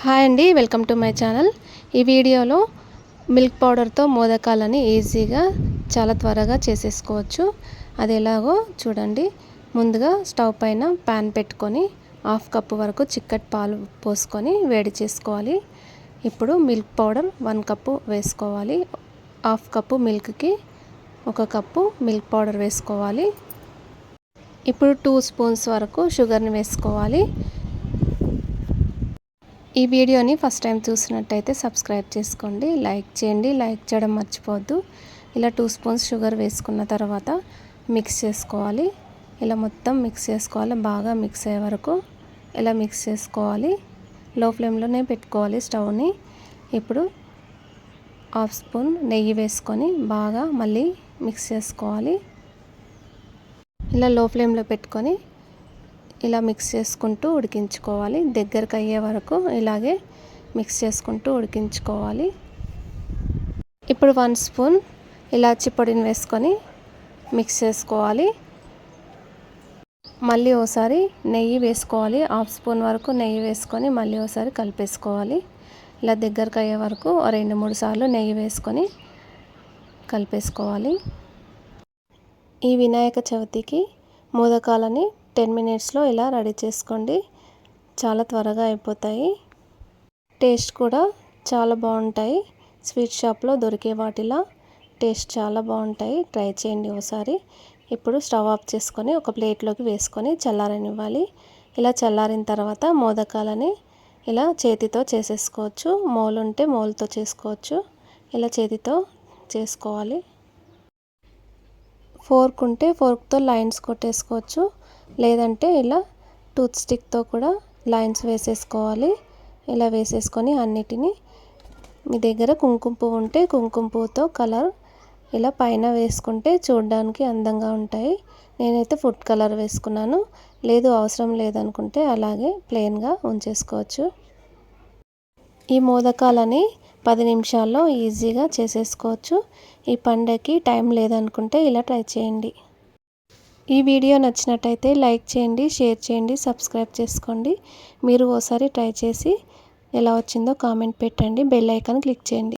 Hi అండి welcome to my channel. ఈ వీడియోలో మిల్క్ పౌడర్తో మోదకాలని ఈజీగా చాలా త్వరగా చేసేసుకోవచ్చు. అది ఎలాగో చూడండి. ముందుగా స్టవ్ పైన ప్యాన్ పెట్టుకొని హాఫ్ కప్పు వరకు చిక్కటి పాలు పోసుకొని వేడి చేసుకోవాలి. ఇప్పుడు మిల్క్ పౌడర్ వన్ కప్పు వేసుకోవాలి. హాఫ్ కప్పు మిల్క్కి ఒక కప్పు మిల్క్ పౌడర్ వేసుకోవాలి. ఇప్పుడు టూ స్పూన్స్ వరకు షుగర్ని వేసుకోవాలి. ఈ వీడియోని ఫస్ట్ టైం చూసినట్టయితే సబ్స్క్రైబ్ చేసుకోండి లైక్ చేయండి లైక్ చేయడం మర్చిపోవద్దు. ఇలా టూ స్పూన్స్ షుగర్ వేసుకున్న తర్వాత మిక్స్ చేసుకోవాలి. ఇలా మొత్తం మిక్స్ చేసుకోవాలి బాగా మిక్స్ అయ్యే వరకు ఇలా మిక్స్ చేసుకోవాలి. లో ఫ్లేమ్లోనే పెట్టుకోవాలి స్టవ్ని. ఇప్పుడు హాఫ్ స్పూన్ నెయ్యి వేసుకొని బాగా మళ్ళీ మిక్స్ చేసుకోవాలి. ఇలా లో ఫ్లేమ్లో పెట్టుకొని ఇలా మిక్స్ చేసుకుంటూ ఉడికించుకోవాలి. దగ్గరకు అయ్యే వరకు ఇలాగే మిక్స్ చేసుకుంటూ ఉడికించుకోవాలి. ఇప్పుడు వన్ స్పూన్ ఇలాచి పొడిని వేసుకొని మిక్స్ చేసుకోవాలి. మళ్ళీ ఒకసారి నెయ్యి వేసుకోవాలి. హాఫ్ స్పూన్ వరకు నెయ్యి వేసుకొని మళ్ళీ ఒకసారి కలిపేసుకోవాలి. ఇలా దగ్గరకు అయ్యే వరకు రెండు మూడు సార్లు నెయ్యి వేసుకొని కలిపేసుకోవాలి. ఈ వినాయక చవితికి మోదకాలని టెన్ మినిట్స్లో ఇలా రెడీ చేసుకోండి. చాలా త్వరగా అయిపోతాయి. టేస్ట్ కూడా చాలా బాగుంటాయి. స్వీట్ షాప్లో దొరికే వాటిలా టేస్ట్ చాలా బాగుంటాయి. ట్రై చేయండి ఒకసారి ఇప్పుడు స్టవ్ ఆఫ్ చేసుకొని ఒక ప్లేట్లోకి వేసుకొని చల్లారనివ్వాలి. ఇలా చల్లారిన తర్వాత మోదకాలని ఇలా చేతితో చేసేసుకోవచ్చు. మోలు ఉంటే మోలుతో చేసుకోవచ్చు. ఇలా చేతితో చేసుకోవాలి. ఫోర్క్ ఉంటే ఫోర్క్తో లైన్స్ కొట్టేసుకోవచ్చు. లేదంటే ఇలా టూత్ స్టిక్తో కూడా లైన్స్ వేసేసుకోవాలి. ఇలా వేసేసుకొని అన్నిటినీ మీ దగ్గర కుంకుమ పువ్వు ఉంటే కుంకుమ పువ్వుతో కలర్ ఇలా పైన వేసుకుంటే చూడడానికి అందంగా ఉంటాయి. నేనైతే ఫుడ్ కలర్ వేసుకున్నాను. లేదు అవసరం లేదనుకుంటే అలాగే ప్లెయిన్గా ఉంచేసుకోవచ్చు. ఈ మోదకాలని పది నిమిషాల్లో ఈజీగా చేసేసుకోవచ్చు. ఈ పండగకి టైం లేదనుకుంటే ఇలా ట్రై చేయండి. ఈ వీడియో నచ్చినట్టయితే లైక్ చేయండి షేర్ చేయండి సబ్స్క్రైబ్ చేసుకోండి. మీరు ఓసారి ట్రై చేసి ఎలా వచ్చిందో కామెంట్ పెట్టండి. బెల్ ఐకాన్ క్లిక్ చేయండి.